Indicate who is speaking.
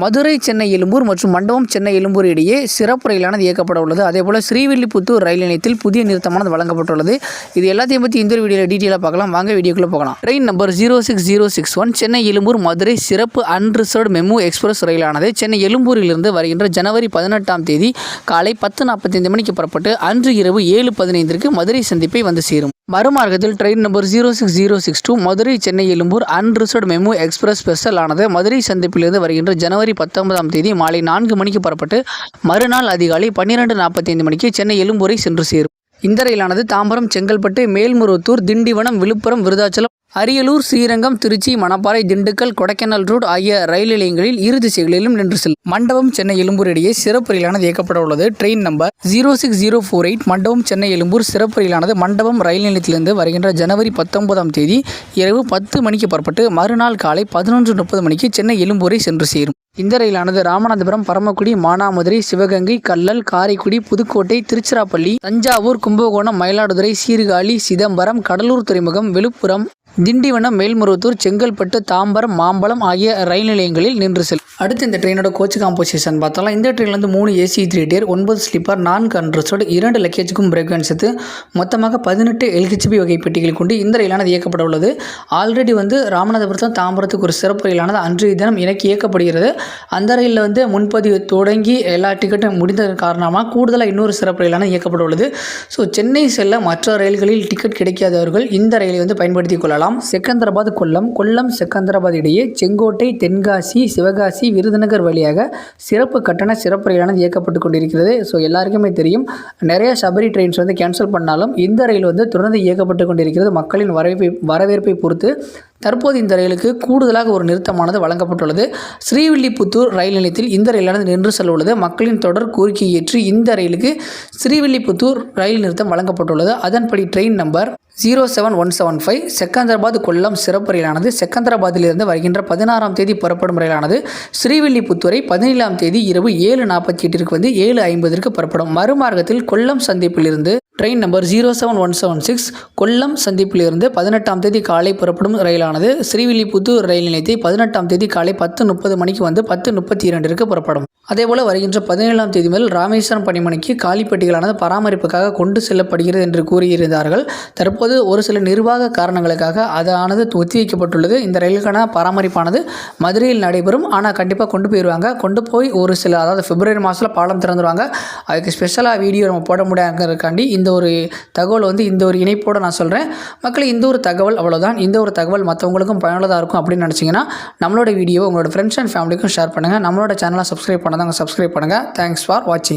Speaker 1: மதுரை சென்னை எழும்பூர் மற்றும் மண்டபம் சென்னை எழும்பூர் இடையே சிறப்பு ரயிலானது இயக்கப்பட உள்ளது. அதேபோல் ஸ்ரீவில்லிபுத்தூர் ரயில் நிலையத்தில் புதிய நிறுத்தமானது வழங்கப்பட்டுள்ளது. இது எல்லாத்தையும் பற்றி இந்த வீடியோவில் டீட்டெயிலாக பார்க்கலாம். வாங்க வீடியோக்குள்ளே போகலாம். Train number zero six zero six one Chennai Egmore Madurai சிறப்பு அன்ரிசர்வ்டு மெமு எக்ஸ்பிரஸ் ரயிலானது சென்னை எழும்பூரிலிருந்து வருகின்ற ஜனவரி பதினெட்டாம் தேதி காலை பத்து நாற்பத்தைந்து மணிக்கு புறப்பட்டு அன்று இரவு ஏழு பதினைந்திற்கு மதுரை சந்திப்பை வந்து சேரும். மறுமார்க்கத்தில் train number zero six zero six two Madurai Chennai Ezhumbur unreserve MEMU express special ஆனது மதுரை சந்திப்பிலிருந்து வருகின்ற ஜனவரி பத்தொன்பதாம் தேதி மாலை நான்கு மணிக்கு புறப்பட்டு மறுநாள் அதிகாலை பன்னிரெண்டு நாற்பத்தைந்து மணிக்கு சென்னை எழும்பூரை சென்று சேரும். இந்த ரயிலானது தாம்பரம் செங்கல்பட்டு மேல்முருத்தூர் திண்டிவனம் விழுப்புரம் விருதாச்சலம் அரியலூர் ஸ்ரீரங்கம் திருச்சி மணப்பாறை திண்டுக்கல் கொடைக்கானல் ரோடு ஆகிய ரயில் நிலையங்களில் இரு திசைகளிலும் நின்று செல்லும் மண்டபம் சென்னை எழும்பூர் இடையே சிறப்பு ரயிலானது இயக்கப்பட உள்ளது. Train number zero six zero four eight Mandapam Chennai Ezhumbur சிறப்பு ரயிலானது மண்டபம் ரயில் நிலையத்திலிருந்து வருகின்ற ஜனவரி பத்தொன்பதாம் தேதி இரவு பத்து மணிக்கு புறப்பட்டு மறுநாள் காலை பதினொன்று முப்பது மணிக்கு சென்னை எழும்பூரை சென்று சேரும். இந்த ரயிலானது ராமநாதபுரம் பரமக்குடி மானாமதுரை சிவகங்கை கல்லல் காரைக்குடி புதுக்கோட்டை திருச்சிராப்பள்ளி தஞ்சாவூர் கும்பகோணம் மயிலாடுதுறை சீர்காழி சிதம்பரம் கடலூர் துறைமுகம் விழுப்புரம் திண்டிவனம் மேல்மருவத்தூர் செங்கல்பட்டு தாம்பரம் மாம்பலம் ஆகிய ரயில் நிலையங்களில் நின்று செல்லும் அடுத்து இந்த ட்ரெயினோட கோச் காம்போசிஷன் பார்த்தாலும் இந்த ட்ரெயினில் வந்து மூணு ஏசி த்ரீ டேர் ஒன்பது ஸ்லீப்பர் நான்கு அண்ட்ரஸோடு இரண்டு லக்கேஜுக்கும் பிரேக் சேர்த்து மொத்தமாக பதினெட்டு எல்ஹெச்பி வகை பெட்டிகள் கொண்டு இந்த ரயிலானது இயக்கப்பட உள்ளது. ஆல்ரெடி வந்து ராமநாதபுரத்தில் தாம்பரத்துக்கு ஒரு சிறப்பு ரயிலானது அன்றைய தினம் இணைக்கு இயக்கப்படுகிறது. அந்த ரயிலில் வந்து முன்பதிவு தொடங்கி எல்லா டிக்கெட்டும் முடிந்த காரணமாக கூடுதலாக இன்னொரு சிறப்பு ரயிலானது இயக்கப்பட உள்ளது. ஸோ சென்னை செல்ல மற்ற ரயில்களில் டிக்கெட் கிடைக்காதவர்கள் இந்த ரயிலை வந்து பயன்படுத்தி கொள்ளலாம். செகந்தராபாத் கொல்லம் கொல்லம் செகந்தராபாத் இடையே செங்கோட்டை தென்காசி சிவகாசி விருதுநகர் வழியாக சிறப்பு கட்டண சிறப்பு ரயிலானது இயக்கப்பட்டு கொண்டிருக்கிறது. ஸோ எல்லாருக்குமே தெரியும் நிறைய சபரி ட்ரெயின்ஸ் வந்து கேன்சல் பண்ணாலும் இந்த ரயில் வந்து தொடர்ந்து இயக்கப்பட்டு கொண்டிருக்கிறது. மக்களின் வரவேற்பை வரவேற்பை பொறுத்து தற்போது இந்த ரயிலுக்கு கூடுதலாக ஒரு நிறுத்தமானது வழங்கப்பட்டுள்ளது. ஸ்ரீவில்லிபுத்தூர் ரயில் நிலையத்தில் இந்த ரயிலானது நின்று செல்ல உள்ளது மக்களின் தொடர் கோரிக்கையை ஏற்று இந்த ரயிலுக்கு ஸ்ரீவில்லிபுத்தூர் ரயில் நிறுத்தம் வழங்கப்பட்டுள்ளது. அதன்படி train number zero seven one seven five Secunderabad Kollam சிறப்பு ரயிலானது செகந்தராபாத்திலிருந்து வருகின்ற பதினாறாம் தேதி புறப்படும் ரயிலானது ஸ்ரீவில்லிபுத்தூரை பதினேழாம் தேதி இரவு ஏழு நாற்பத்தி எட்டிற்கு வந்து ஏழு ஐம்பதற்கு புறப்படும். மறுமார்க்கத்தில் Kollam சந்திப்பிலிருந்து train number zero seven one seven six Kollam சந்திப்பிலிருந்து பதினெட்டாம் தேதி காலை புறப்படும் ரயிலானது ஸ்ரீவில்லிபுத்தூர் ரயில் நிலையத்தை பதினெட்டாம் தேதி காலை பத்து முப்பது மணிக்கு வந்து பத்து முப்பத்தி இரண்டிற்கு புறப்படும். அதேபோல் வருகின்ற பதினேழாம் தேதி முதல் ராமேஸ்வரம் பணிமனைக்கு காலிப்பட்டிகளானது பராமரிப்புக்காக கொண்டு செல்லப்படுகிறது என்று கூறியிருந்தார்கள். தற்போது ஒரு சில நிர்வாக காரணங்களுக்காக அதானது ஒத்திவைக்கப்பட்டுள்ளது இந்த ரயிலுக்கான பராமரிப்பானது மதுரையில் நடைபெறும். ஆனால் கண்டிப்பாக கொண்டு போயிடுவாங்க கொண்டு போய் ஒரு சில அதாவது பிப்ரவரி மாதத்தில் பாலம் திறந்துருவாங்க. அதுக்கு ஸ்பெஷலாக வீடியோ நம்ம போட முடியாதுங்கிறதுக்காண்டி இந்த ஒரு தகவல் வந்து இந்த ஒரு இணைப்போடு நான் சொல்கிறேன் மக்கள் இந்த ஒரு தகவல் அவ்வளோதான் இந்த ஒரு தகவல் மற்றவங்களுக்கும் பயனுள்ளதாக இருக்கும் அப்படின்னு நினச்சிங்கன்னா நம்மளோட வீடியோ உங்களோட ஃப்ரெண்ட்ஸ் அண்ட் ஃபேமிலிக்கும் ஷேர் பண்ணுங்கள் நம்மளோட சேனலை சப்ஸ்கிரைப் பண்ணாதவங்க சப்ஸ்கிரைப் பண்ணுங்கள் தேங்க்ஸ் ஃபார் வாட்சிங்